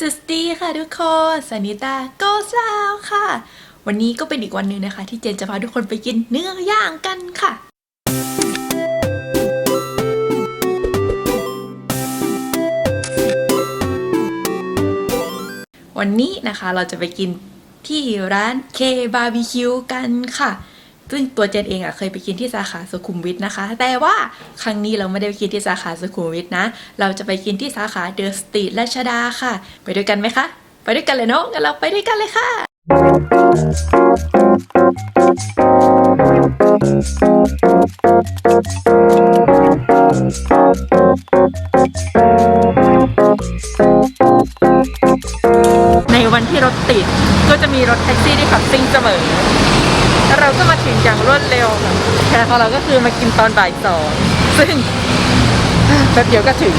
สวัสดีค่ะทุกคนสานิตาโกสลาวค่ะ วันนี้ก็เป็นอีกวันหนึ่งนะคะ ที่เจนจะพาทุกคนไปกินเนื้อย่างกันค่ะ วันนี้นะคะเราจะไปกินที่ร้านเคบาร์บีคิวกันค่ะ ซึ่งตัวเจนเองอะเคยไปกินที่สาขาสุขุมวิทนะคะ แต่ว่าครั้งนี้เราไม่ได้ไปกินที่สาขาสุขุมวิทนะ เราจะไปกินที่สาขาเดอะสตรีทราชดาค่ะ ไปด้วยกันไหมคะ ไปด้วยกันเลยเนาะงั้นเราไปด้วยกันเลยค่ะ ในวันที่รถติดก็จะมีรถแท็กซี่ที่ขับซิ่งเสมอ แล้วเราก็มาถึงอย่างรวดเร็วค่ะแค่ของเราก็คือมากินตอนบ่ายสองซึ่งแป๊บเดียวก็ถึง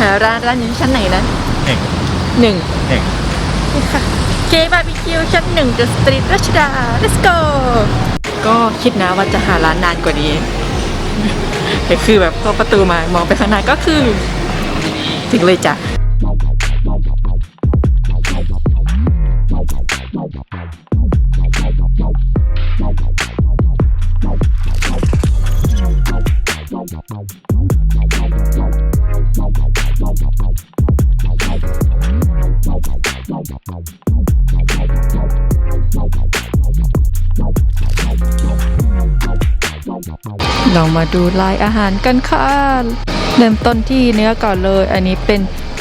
หาร้านร้านอยู่ชั้นไหนนะเอกหนึ่งเอกนี่ค่ะเกบาร์บีคิวชั้นหนึ่งเดอะสตรีทรัชดา let's go ก็คิดนะว่าจะหาร้านนานกว่านี้แต่คือแบบพอประตูมามองไปข้างหน้าก็คือ ถึงเลยจ้ะ เรามาดูลายอาหารกันค่ะ เริ่มต้นที่เนื้อก่อนเลย อันนี้เป็น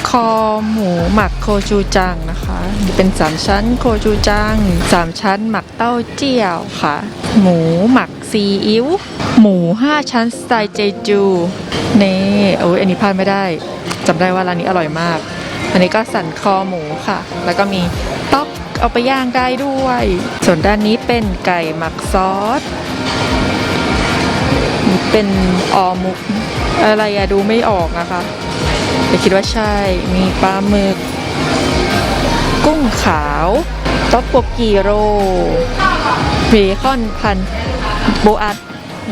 คอหมูหมักโคชูจังนะคะเป็นสามชั้นโคชูจังสามชั้นหมักเต้าเจี้ยวค่ะ หมูหมักซีอิ๊วหมูห้าชั้นสไตล์เจจูนี่โอ้ยอันนี้พลาดไม่ได้จำได้ว่าร้านนี้อร่อยมาก อันนี้ก็สันคอหมูค่ะ แล้วก็มีต๊อกเอาไปย่างได้ด้วย ส่วนด้านนี้เป็นไก่หมักซอส เป็นออมุก อะไรอะดูไม่ออกนะคะ แต่คิดว่าใช่มีปลาหมึก กุ้งขาวต๊อกโปกีโรเบคอนพันโบอัด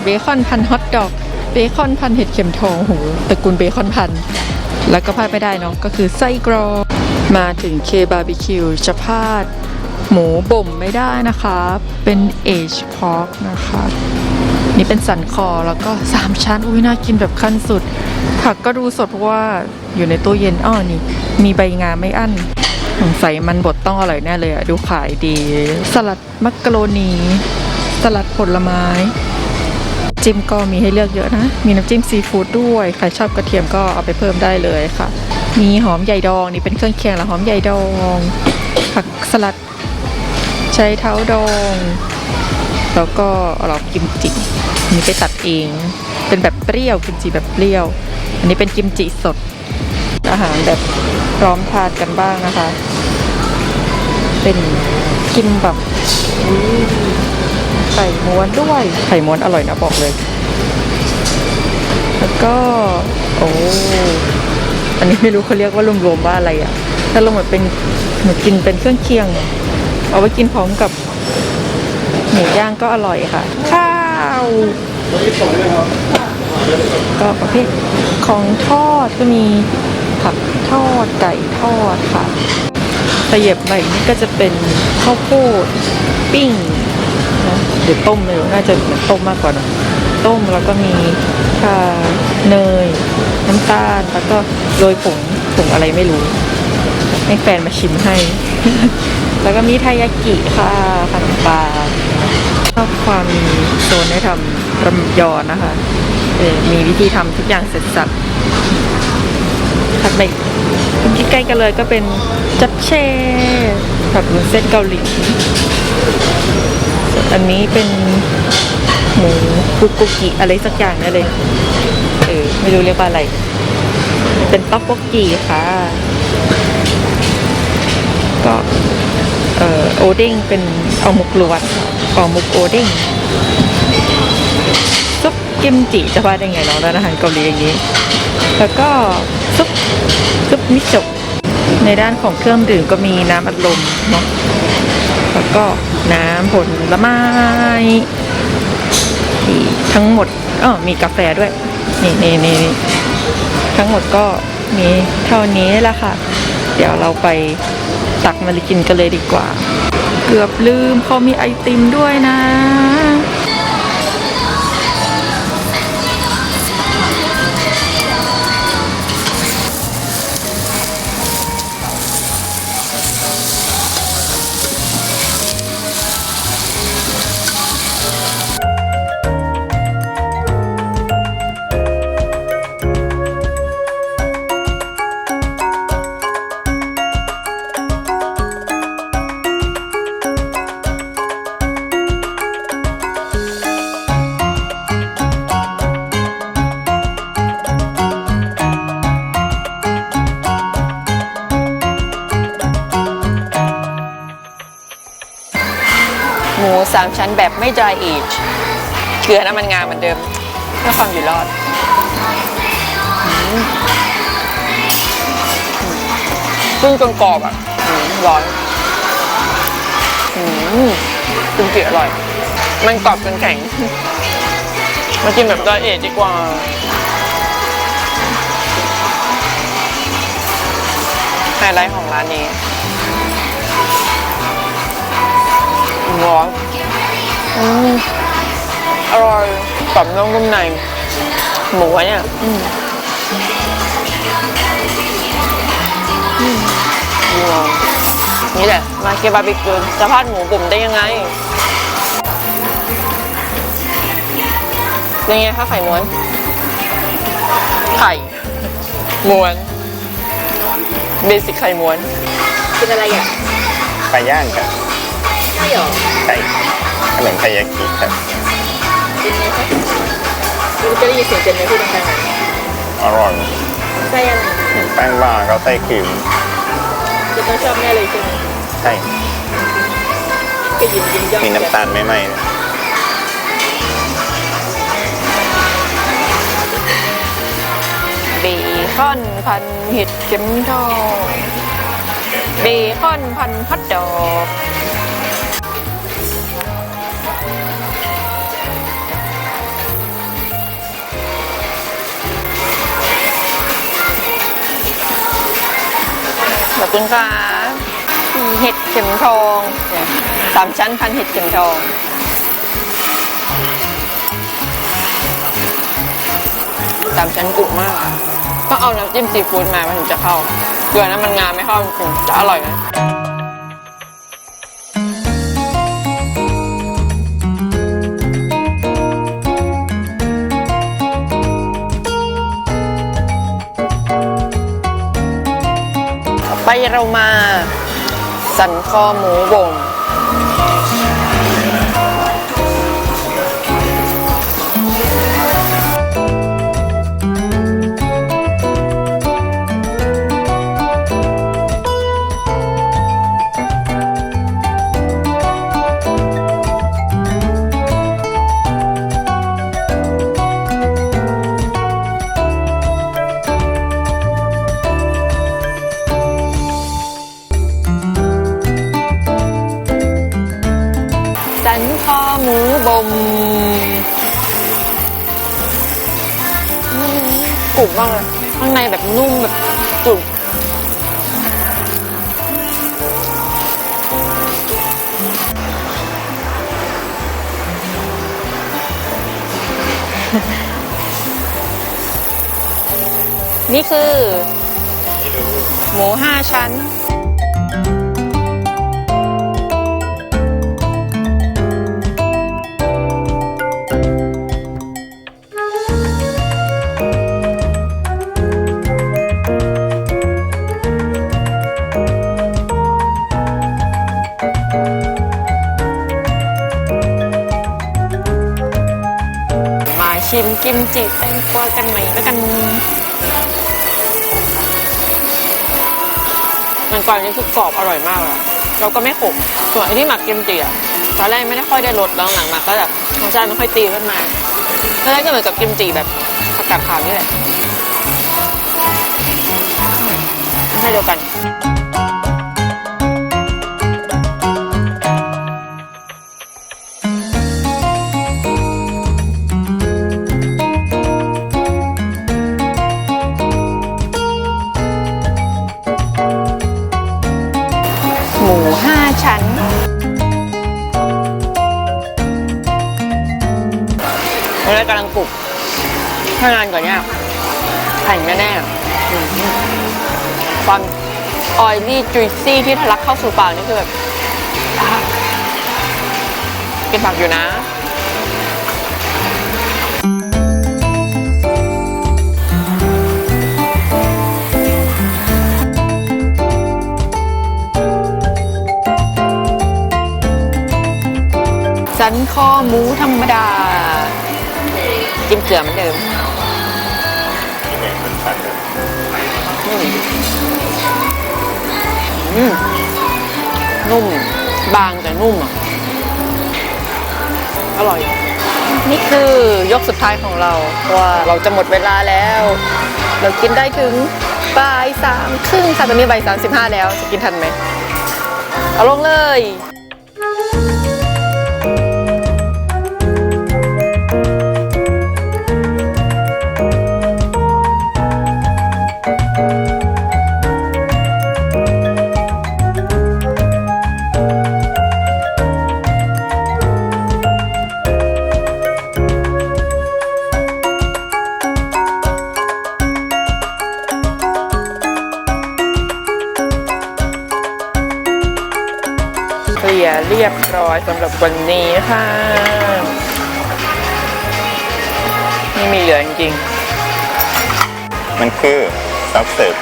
เบคอนพันฮอทดอกเบคอนพันเห็ดเข็มทองโหตระกูลเบคอนพัน แล้วก็พลาดไม่ได้เนาะก็คือไส้กรอกมาถึงเคบาร์บีคิวจะพลาดหมูบ่มไม่ได้นะคะ เป็นเอชพอกนะคะ นี่เป็นสันคอแล้วก็3ชั้นอุ้ยน่ากินแบบขั้นสุด ผักก็ดูสดเพราะว่าอยู่ในตู้เย็นอ้อนี่ มีใบงาไม่อั้นสงสัยมันบดต้องอร่อยแน่เลยอะดูขายดี สลัดมักกะโรนี สลัดผลไม้ จิ้มก็มีให้เลือกเยอะนะ มีน้ำจิ้มซีฟู้ดด้วย ใครชอบกระเทียมก็เอาไปเพิ่มได้เลยค่ะ มีหอมใหญ่ดองนี่เป็นเครื่องเคียงละหอมใหญ่ดอง ผักสลัดใช้เท้าดอง แล้วก็เรากิมจิอันนี้ไปตัดเอง เป็นแบบเปรี้ยวกิมจิแบบเปรี้ยว อันนี้เป็นกิมจิสด อาหารแบบพร้อมทานกันบ้างนะคะ เป็นกิมแบบไข่ม้วนด้วย ไข่ม้วนอร่อยนะบอกเลย แล้วก็ โอ้อันนี้ไม่รู้เขาเรียกว่ารวมๆว่าอะไรอะถ้าลงแบบเป็นเหมือนกินเป็นเครื่องเคียง เอาไว้กินพร้อมกับ หมูย่างก็อร่อยค่ะ ข้าว ก็ประเภทของทอดก็มีผักทอดไก่ทอดค่ะขยับไปนี่ก็จะเป็นข้าวโพดปิ้งนะหรือต้มไม่รู้น่าจะเหมือนต้มมากกว่านะต้มแล้วก็มีค่ะเนย น้ำตาลแล้วก็โรยผงผงอะไรไม่รู้ ให้แฟนมาชิมให้ แล้วก็มีทายากิค่ะขนมปลา ชอบความมีโซนให้ทำรำยอนนะคะเออมีวิธีทำทุกอย่างเสร็จสับถัดไปที่ใกล้กันเลยก็เป็นจับเช่ผัดวุ้นเส้นเกาหลีอันนี้เป็นหมูบุกุกิอะไรสักอย่างนั่นเลย เออ ไม่รู้เรียกว่าอะไร เป็นต๊อกโบกีค่ะ ก็ เอ่อโอเด้งเป็นเอามุกลวดเอามุกโอเด้งซุปกิมจิจะว่าได้ไงเนาะร้านอาหารเกาหลีอย่างนี้ แล้วก็ซุปซุปมิโซะในด้านของเครื่องดื่มก็มีน้ำอัดลมเนาะแล้วก็น้ำผลไม้ทั้งหมดอ๋อมีกาแฟด้วย นี่นี่นี่นี่ทั้งหมดก็มีเท่านี้แหละค่ะ เดี๋ยวเราไป ตักมากินกันเลยดีกว่า เกือบลืมเขามีไอติมด้วยนะ ชั้นแบบไม่ dry age เกลือน้ำมันงาเหมือนเดิมเพื่อความอยู่รอดซึ่งจนกรอบอะอร้อนอืมจนเกลีอร่อย มันกรอบจนแข็ง มากินแบบ dry age ดีกว่าไฮไลท์ของร้านนี้ร้อน อืมอร่อยกรอบนอกนุ่มใน หมูเนี่ยอืมอืมว้าวนี่แหละ มาเกบาร์บีคิวจะพลาดหมูบุ่มได้ยังไงเป็นไงคะไข่ม้วน ไข่ม้วนเบสิกไข่ม้วน เป็นอะไรอะไก่ย่างครับใช่หรอไก่ ขนมไทยากิครับเป็นไงคะคุณจะได้ยินเสียงเจนไหมพูดดังๆอร่อยไส้อะไรแป้งบางก็ไส้ครีมจะต้องชอบแน่เลยใช่ไหมใช่ก็ยิ้มยิ้มย่องมีน้ำตาลไม่ไหมนะเบคอนพันเห็ดเข็มทองเบคอนพันฮอตดอก ขอบคุณค่ะมีเห็ดเข็มทองสามชั้นพันเห็ดเข็มทองสามชั้นกรุบมากอะต้องเอาน้ำจิ้มซีฟู้ดมามันถึงจะเข้าเกลือน้ำมันงาไม่เข้าจริงจะอร่อยนะ เรามา สันคอหมูบ่ง นี่คือ หมูห้าชั้น มาชิมกิมจิแตงกวากันใหม่แล้วกันันก่อนนี้คือกรอบอร่อยมากเลยเราก็ไม่ขมส่วนไอ้ที่หมักกิมจิอะตอนแรกไม่ได้ค่อยได้รสแล้วหลังมาก็แบบรสชาติไม่ค่อยตีขึ้นมาตอนแรกก็เหมือนกับกิมจิแบบผักกาดขาวนี่แหละให้เดียวกัน ฉัน ตอนรกำลังปลุก ถ้านานกว่านี้แผ่นแน่ความออยลี่จุยซี่ที่ทะลักเข้าสู่ปากนี่คือแบบกินผักอยู่นะ หมูธรรมดา จิ้มเกลือเหมือนเดิมนุ่ม บางแต่นุ่มอะ อร่อย นี่คือยกสุดท้ายของเราว่าเราจะหมดเวลาแล้ว เรากินได้ถึงบ่ายสามครึ่งค่ะตอนนี้บ่ายสามสิบห้าแล้ว จะกินทันไหม เอาลงเลย อยสำหรับวันนี้ค่ะ ไม่มีเหลือจริงมันคือซอฟเสิร์ฟ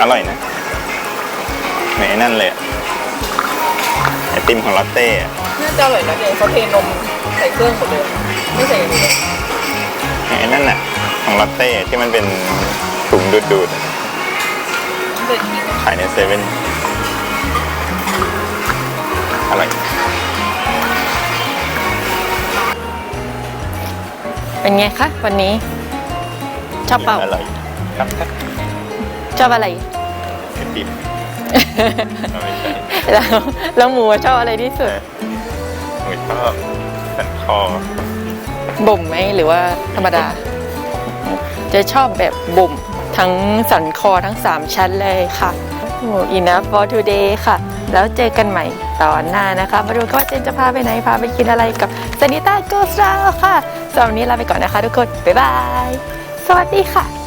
อร่อยนะเหมือนไอ้นั่นเลยอะไอติมของลอตเต้อะๆน่าจะอร่อยนะเดี๋ยวเขาเทนมใส่เครื่องหมดเลย ไม่ใส่เลยไอ้นั่นน่ะของลอตเต้ที่มันเป็น ถุงดูดดูดๆอะขายในเซเว่นอร่อยเป็นไงคะวันนี้ ชอบเปล่าอร่อยครับครับชอบอะไรไอติมไม่ใช่แล้วแล้วหมูชอบอะไรที่สุดหมูชอบสันคอบ่มไหมหรือว่าธรรมดา จะชอบแบบบ่ม ทั้งสันคอทั้ง 3 ชั้นเลยค่ะโอ้ enough for today ค่ะ แล้วเจอกันใหม่ตอนหน้านะคะ มาดูกันว่าเจนจะพาไปไหน พาไปกินอะไรกับซนิต้าโกสราค่ะสำหรับวันนี้ลาไปก่อนนะคะทุกคน บ๊ายบาย สวัสดีค่ะ